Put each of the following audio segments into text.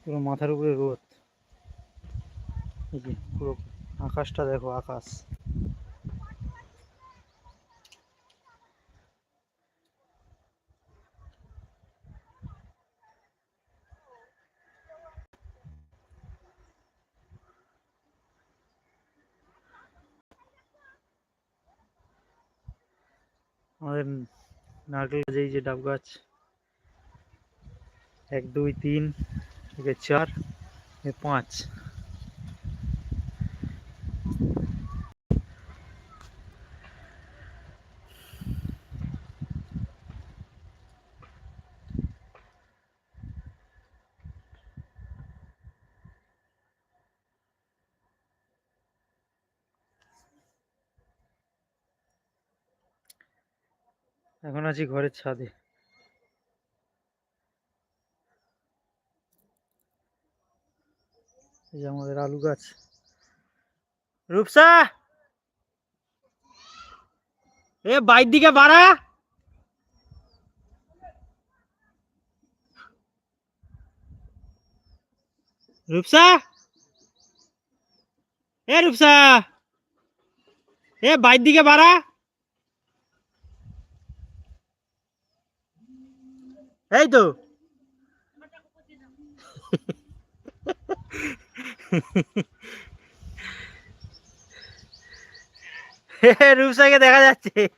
পুরো মাথার উপরে রোদ। পুরো আকাশটা দেখো, আকাশ। আমাদের নারকেল গাছ এই যে ডাব গাছ। এক, দুই, তিন। একে চার এ পাঁচ। এখন আছি ঘরের ছাদে। এই যে আমাদের আলু গাছ। রূপসা! এ বাইর দিকে বাড়া! রূপসা! এ রূপসা! এ বাইর দিকে বাড়া! এই তো। রূপসাকে দেখা যাচ্ছে।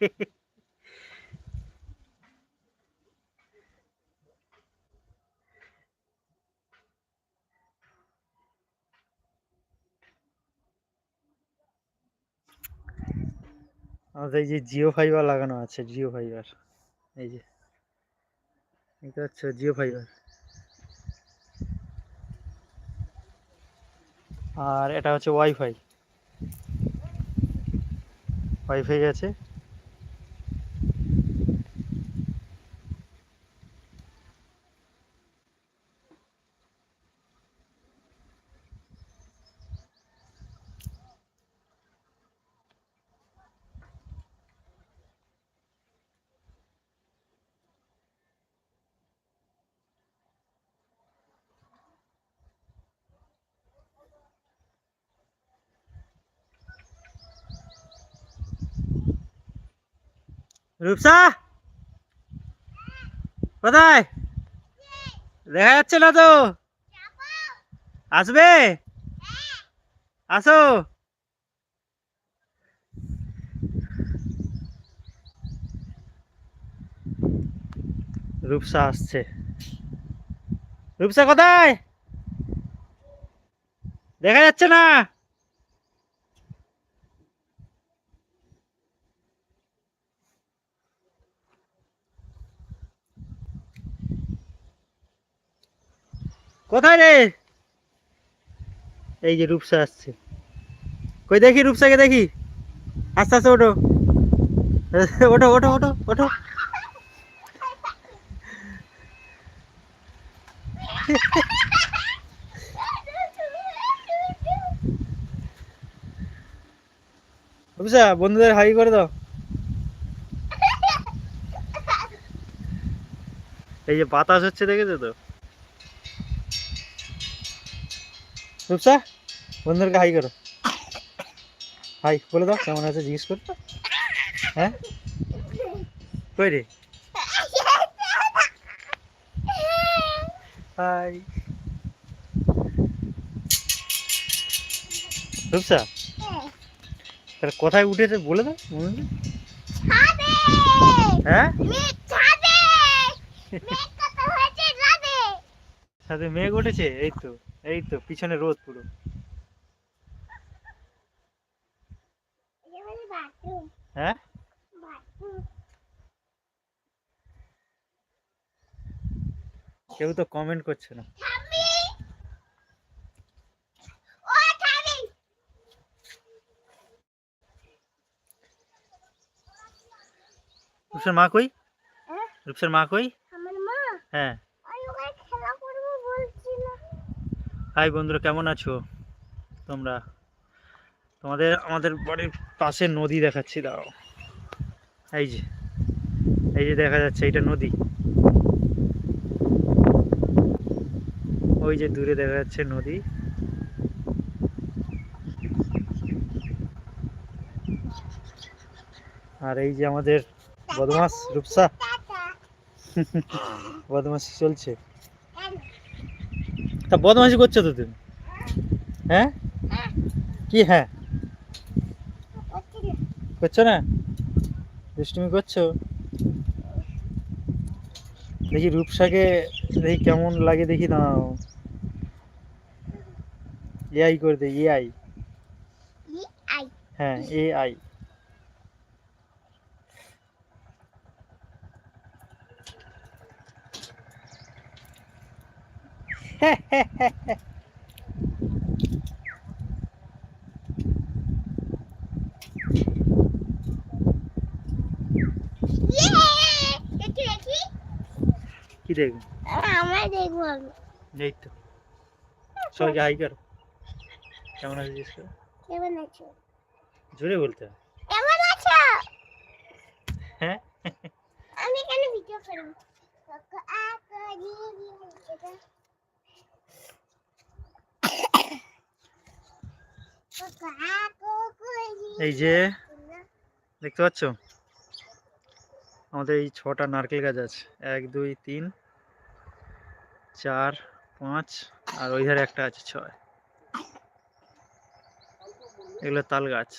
আমাদের এই যে জিও ফাইবার লাগানো আছে, জিও ফাইবার। এই যে, দেখতে পাচ্ছ জিও ফাইবার। আর এটা হচ্ছে ওয়াইফাই ওয়াইফাই আছে রূপসা? কোথায়? দেখা যাচ্ছে না তো। আসবে? আসো। রূপসা আসছে। রূপসা কোথায়? দেখা যাচ্ছে না। কোথায় রে? এই যে রূপসা আসছে। কই দেখি রূপসাকে দেখি? আস্তে আস্তে ওঠো। ওঠো ওঠো ওঠো ওঠো। রূপসা, বন্ধুদের হাই করে দাও। এই যে বাতাস হচ্ছে, দেখেছ তো? রূপসা বন্ধুদেরকে হাই করো। হাই বলে দাও কেমন আছে জিজ্ঞেস কর। হ্যাঁ? কই রে? হাই রূপসা তাহলে কোথায় উঠেছে বলে দাও। হ্যাঁ? সাথে মেঘ উঠেছে? এই তো এই তো পিছনে রোদ পুরো। হ্যাঁ? কেউ তো কমেন্ট করছে না। রূপসার মা কই? হ্যাঁ? রূপসার মা কই? হ্যাঁ আমি ওখানে খেলা করব বলছিল হাই বন্ধুরা কেমন আছো? তোমরা? তোমাদের আমাদের বাড়ির পাশে নদী দেখাচ্ছি দাও এই যে এই যে দেখা যাচ্ছে এইটা নদী। ওই যে দূরে দেখা যাচ্ছে নদী। আর এই যে আমাদের বদমাস রূপসা। বদমাসি চলছে? তা বদমাসি করছ তো তুমি হ্যাঁ? কি হ্যাঁ? করছ না? দুষ্টুমি করছ? দেখি রূপসাকে দেখি কেমন লাগে দেখি দাঁড়াও। এআই করে দে এআই। আই হ্যাঁ এআই ইয়ে! দেখি দেখি কি করো কেমন আছো কেমন হ্যাঁ আমি কেন ভিডিও করব কাকা আকা দিদি মুখটা কাকা আকা করি এই যে দেখতে পাচ্ছ? আমাদের এই ছটা নারকেল গাছ আছে। এক দুই তিন চার পাঁচ আর ওই ধারে একটা আছে ছয়। এগুলো তাল গাছ।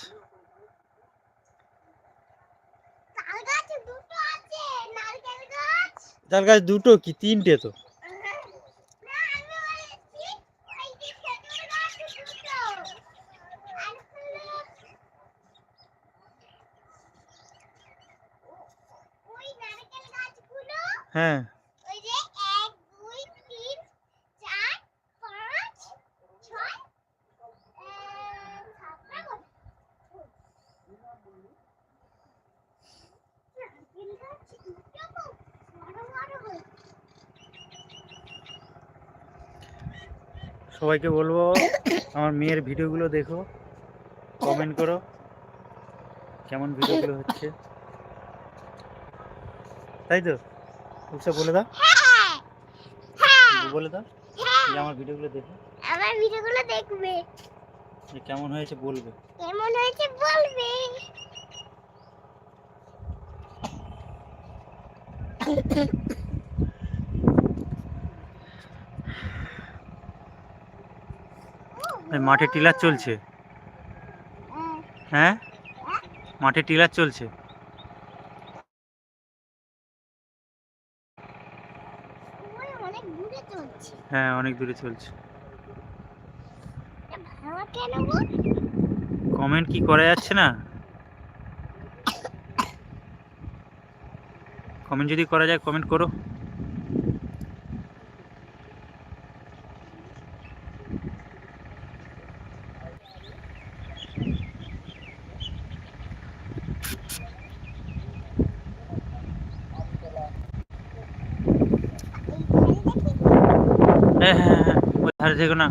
তাল গাছ দুটো আছে নারকেল গাছ। তাল গাছ দুটো কি? তিনটে তো না আমি বলেছি ওই যে খেজুর গাছ দুটো আর হলো ওই নারকেল গাছগুলো হ্যাঁ ওই যে। সবাইকে বলব আমার মেয়ের ভিডিওগুলো দেখো কমেন্ট করো কেমন ভিডিওগুলো হচ্ছে তাই তো উৎসব বলে দাও। হ্যাঁ। হ্যাঁ বলে দাও। হ্যাঁ। যে আমার ভিডিওগুলো দেখো। আমার ভিডিওগুলো দেখবে। যে কেমন হয়েছে বলবে। কেমন হয়েছে বলবে। মাঠে টিলার চলছে। হ্যাঁ? মাঠে টিলার চলছে ওই অনেক দূরে চলছে হ্যাঁ অনেক দূরে চলছে। কমেন্ট কি করা যাচ্ছে না? কমেন্ট যদি করা যায় কমেন্ট করো এইখানে দেখি হ্যাঁ হ্যাঁ ওই থেকো না?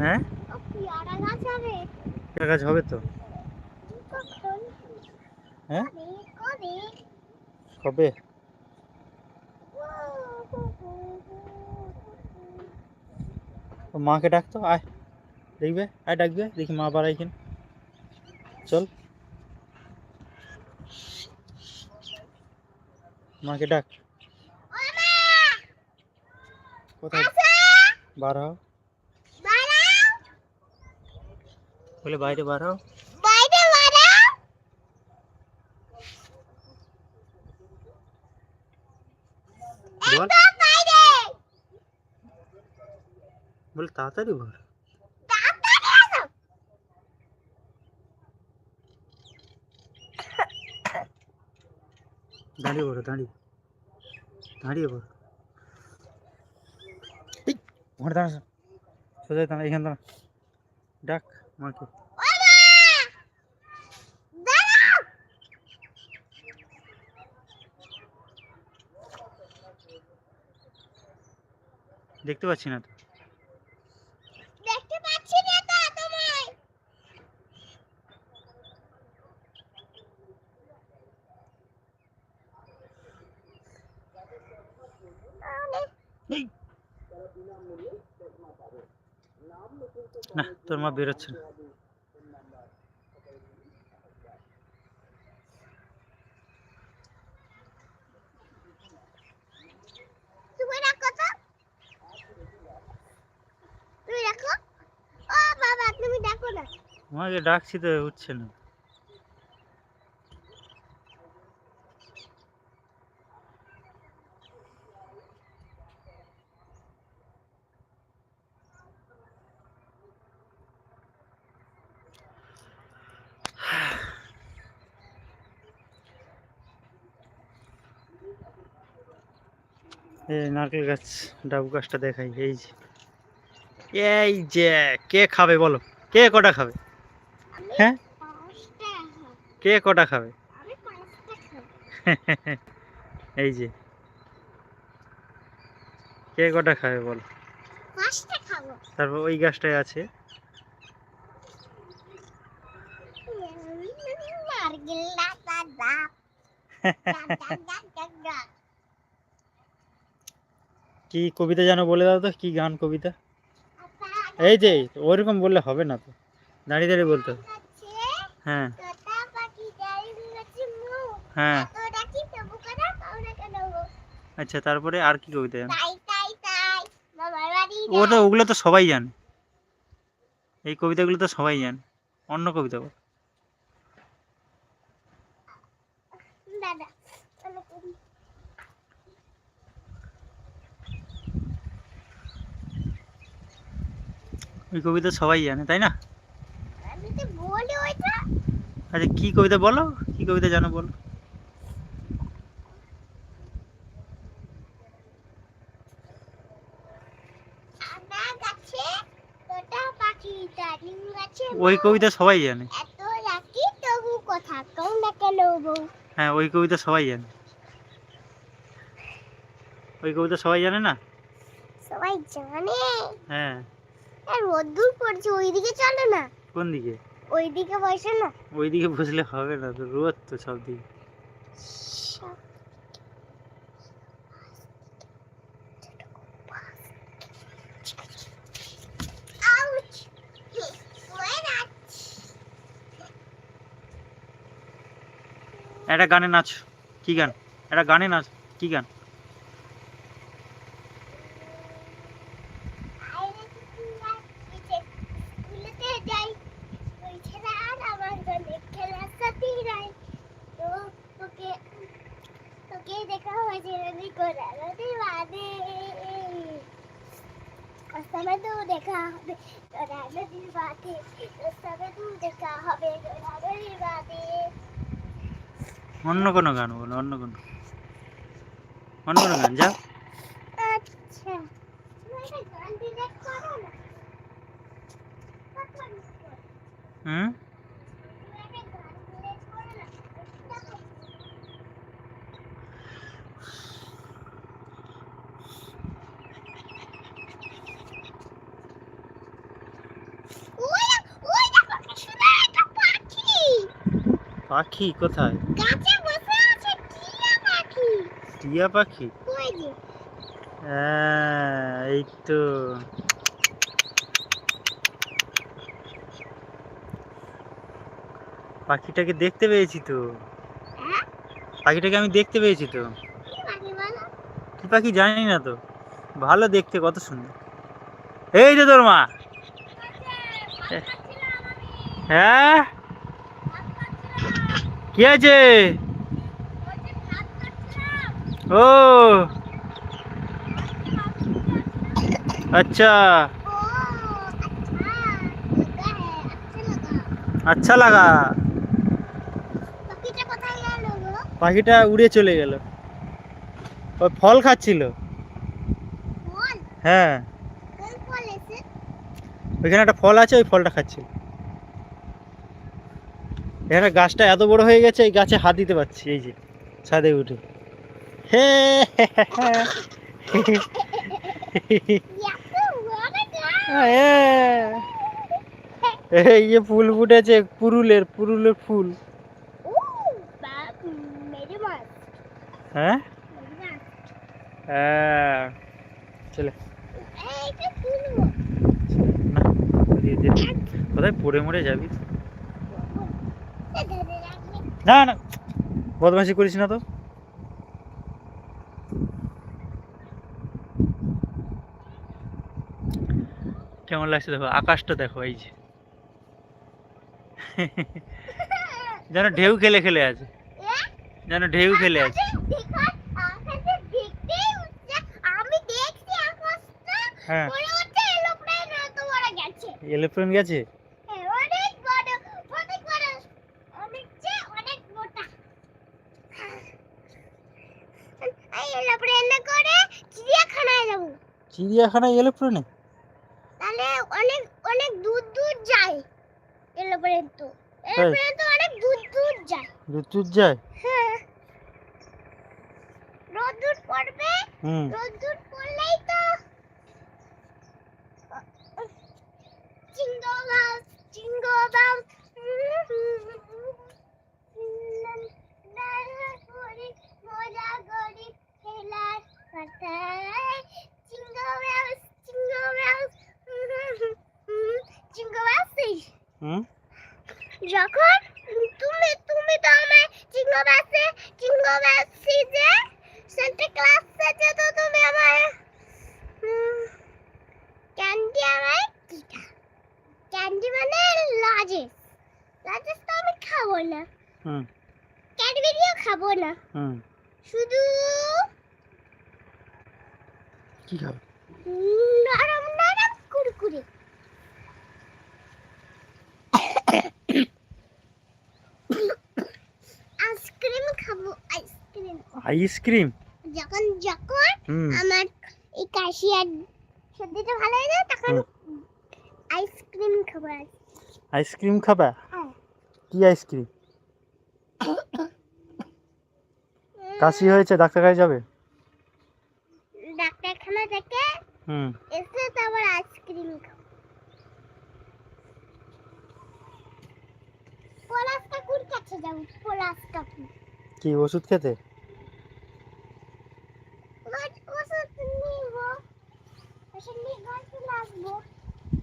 হ্যাঁ? গাছ হবে তো? হ্যাঁ? কবে? মাকে ডাকতো? আয়। দেখবে? আয়, ডাকবে? দেখি মা বাড়াই কিনা। চল মাকে ডাক কোথায়! বার বলে বাইরে বার হও! বল বাইরে! বলে তাড়াতাড়ি ভর তাড়াতাড়ি আসো! দাঁড়িয়ে পড়ো দাঁড়িয়ে। দাঁড়িয়ে পড়ো ওখানে দাঁড়া, সোজা দাঁড়া, এখানে দাঁড়া। ডাক মাকে! দেখতে পাচ্ছি না তো দেখতে পাচ্ছি না তো তোমায় না। তোর মা বেরোচ্ছে না। আমাকে ডাকছি তো উঠছে না। এই নারকেল গাছ ডাব গাছটা দেখাই এই যে। এই যে কে খাবে বলো? কে কটা খাবে? হ্যাঁ? কে কটা খাবে? এই যে। কে কটা খাবে বলো? তারপর ওই গাছটায় আছে। নারকেল কি কবিতা যেন বলে দাও তো, কি গান কবিতা? এই যে, ওরকম বললে হবে না তো। দাঁড়িয়ে দাঁড়িয়ে বলতে হবে। হ্যাঁ। হ্যাঁ? আচ্ছা তারপরে আর কি কবিতা জানো? তাই তাই তাই মামার বাড়ি ও তো ওগুলো তো সবাই জানে। এই কবিতাগুলো তো সবাই জানে। অন্য কবিতা দাদা চলো করি। ওই কবিতা সবাই জানে তাই না? আচ্ছা কি কবিতা বলো? কি কবিতা জানো বলো? ওই কবিতা সবাই জানে। হ্যাঁ ওই কবিতা সবাই জানে। ওই কবিতা সবাই জানে না? সবাই জানে। হ্যাঁ। আর রোদ্দুর পড়ছে ওইদিকে চলো না? কোন দিকে? ওইদিকে বসে না? ওইদিকে বসলে হবে না তো রোদ তো সব দিকে? একটা গানে নাচ কি গান? একটা গানে নাচ কি গান আইরে কুকুরা পিছে স্কুলেতে যাই ওই ছেলে আর আমার জন্য খেলার সাথী নাই তো তোকে তোকে দেখা হয়েছে নদী করে নদী বাদে রাস্তায় তো দেখা হবে। রাজনীতির বাদে রাস্তায় তো দেখা হবে। রাজনীতির বাদে অন্য কোনো গান বলো অন্য কোনো। অন্য কোনো গান যাও। আচ্ছা? হুম তুমি একটা গান ডিলেট করো না ওই দেখ- ওই দেখো কি সুন্দর একটা পাখি পাখি কোথায়? গাছে বসে আছে টিয়া পাখি। টিয়া পাখি? যে? হ্যাঁ এই তো। পাখিটাকে দেখতে পেয়েছি তো। হ্যাঁ? পাখিটাকে আমি দেখতে পেয়েছি তো। কি পাখি বলো? কি পাখি জানি না তো। ভালো দেখতে কত সুন্দর। এই যে তোর মা। হ্যাঁ? কি আছে ও। আচ্ছা। আচ্ছা লাগা। পাখিটা উড়ে চলে গেল। ওই ফল খাচ্ছিল। হ্যাঁ। ওইখানে একটা ফল আছে ওই ফলটা খাচ্ছিল। এখানে গাছটা এত বড় হয়ে গেছে এই গাছে হাত দিতে পারছি এই যে ছাদে উঠে। হে এই যে ফুল ফুটেছে পুরুলের পুরুলের ফুল। হ্যাঁ? হ্যাঁ। চলে। কোথায় পড়ে মরে যাবি? না না। বদমাশি করিস না তো। কেমন লাগছে দেখো? আকাশটা দেখো এই যে। যেন ঢেউ খেলে খেলে আছে। যেন ঢেউ খেলে আছে। হ্যাঁ। এলোপ্লেন গেছে হ্যাঁ, অনেক বড় অনেক বড় অনেক চেয়ে অনেক মোটা এই এরোপ্লেনে করে চিড়িয়াখানায় যাব চিড়িয়াখানায় এলোপ্লেনে তাহলে অনেক অনেক দূর দূর যায় এরোপ্লেন তো এরোপ্লেন তো অনেক দূর দূর যায় রুচুর যায় হ্যাঁ রোদ্দুর পড়বে হুম রোদ্দুর পড়লেই তো জিঙ্গল বেলস জিঙ্গল বেলস মজা করি খেলার কথায় জিঙ্গল বেলস জিঙ্গল বেলস হুম? যখন তুমি তুমি তো আমার জিঙ্গল বেলসে জিঙ্গল বেলস সিজে সেন্টা ক্লাসে যেত তুমি আমার ক্যান্ডি আমার কিটা ক্যান্ডি মানে লজেস লজেস তো আমি খাব না। হুম। ক্যাডবেরিও খাব না। হুম। শুধু কি খাবে? নরম নরম কুরকুরে। আইসক্রিম খাব আইসক্রিম। Ice cream? যখন যখন আমার এই কাশি আর সর্দিটা ভালো হয়ে যায় তখন আইসক্রিম খাব আইসক্রিম খাবা? হ্যাঁ। কি আইসক্রিম? কাশি হয়েছে ডাক্তার কাছে যাবে ডাক্তারখানা থেকে হুম। এসে তারপর আইসক্রিম খাব। পলাশ কাকুর কাছে যাব পলাশ কাকু। কি ওষুধ খেতে? ওষুধ ওষুধ নিব ওষুধ নিয়ে ঘর চলে আসব।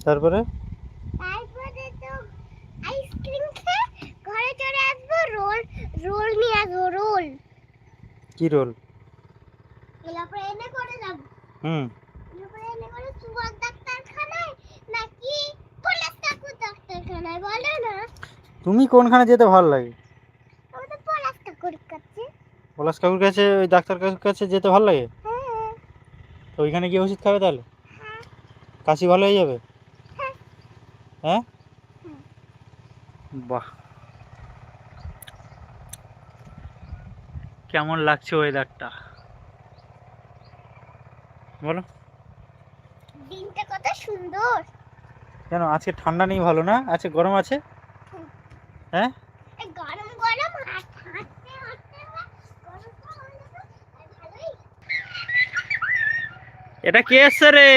তারপরে? তারপরে তো আইসক্রিম খেয়ে ঘরে চলে আসব রোল রোল নিয়ে আসব রোল। কি রোল? এনে করে যাব। হুম এলাপরে এনে করে সুভাষ ডাক্তারখানায় নাকি পলাশ কাকুর ডাক্তারখানায় বলো না তুমি কোনখানে যেতে ভালো লাগে? আমি পলাশ কাকুর কাছে। পলাশ কাকুর কাছে ওই ডাক্তার কাকুর কাছে যেতে ভালো লাগে? হ্যাঁ। তো ওইখানে গিয়ে ওষুধ খাবে তাহলে? হ্যাঁ। কাশি ভালো হয়ে যাবে? হ্যাঁ। হ্যাঁ। বাহ। কেমন লাগছে ওয়েদারটা? বলো। দিনটা কত সুন্দর। কেন? আজকে ঠান্ডা নেই ভালো না? আজকে গরম আছে? হ্যাঁ? এটা কে এসছে রে?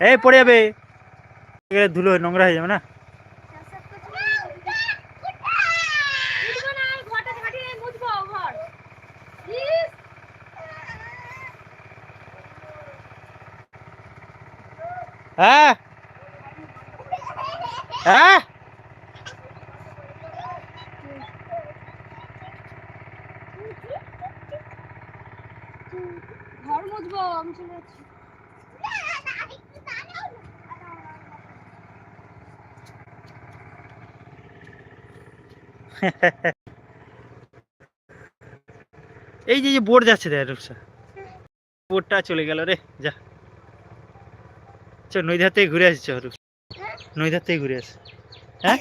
এই পড়ে যাবে। ধুলো নোংরা হয়ে যাবে না? হ্যাঁ? হ্যাঁ? ঘর মুছবো আমি চলে যাচ্ছি। এই যে যে বোর্ড যাচ্ছে দেখ রূপসা। বোর্ডটা চলে গেল রে যা। চল নদীধার থেকে ঘুরে আসি চল। থেকে ঘুরে আসি। হ্যাঁ?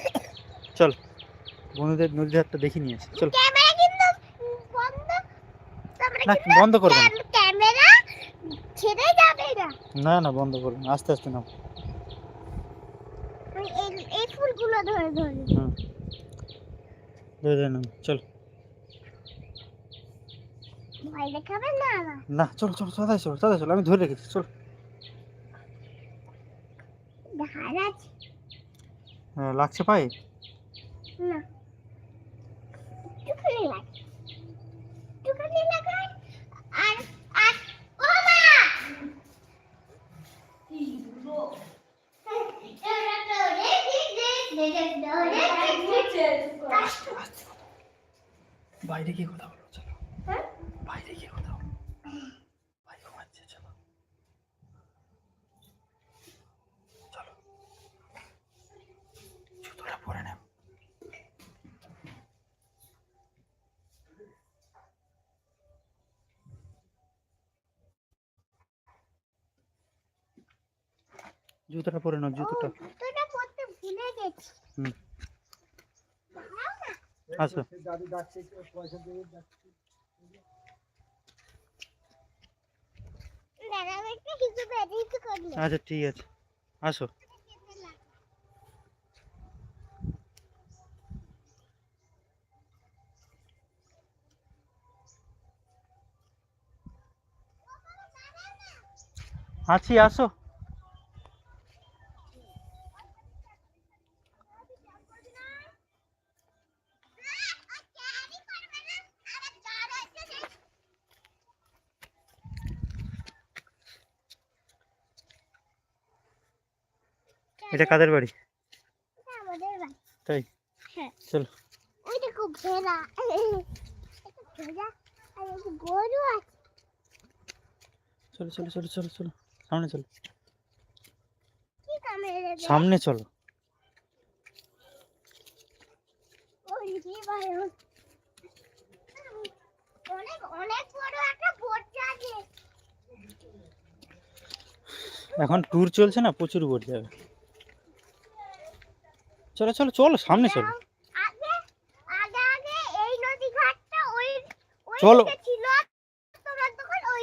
চল। বন্ধুদের নদীধারটা দেখে নিয়ে আসি। চল। বন্ধ। না বন্ধ করব না। ক্যামেরা ছেড়ে যাবে না। না না বন্ধ করব না। আস্তে আস্তে নাও এই- এই ফুলগুলো ধরে ধরে। হুম। ধরে ধরে নাও চল। ভয় দেখাবে না না চল চল চল আমি ধরে রেখেছি চল ধার আছে হ্যাঁ, লাগছে পায়ে না একটুখানি লাগে একটুখানি লাগাই আর আর ও মা বাইরে গিয়ে কথা বলো চলো হ্যাঁ? বাইরে গিয়ে কথা বলো ভাই ঘুমাচ্ছে চলো চলো জুতোটা পরে নেব জুতোটা পরে নাও জুতোটা। জুতোটা পরতে ভুলে গেছি। হুম। আসো। দাদু ডাকছে পয়সা দিয়ে ডাকছে। দাঁড়াও একটু কিছু বেরিয়ে করলে। আচ্ছা ঠিক আছে। আসো। আছি আসো। এটা কাদের বাড়ি? তাই? হ্যাঁ। চলো। চলো চলো চলো চলো চলো। সামনে চলো। সামনে চলো। এখন ট্যুর চলছে না? প্রচুর বোট যাবে। চলো চলো চলো সামনে চলো। আগে আগে আগে এই নদী ঘাটটা ওই ওই চলো।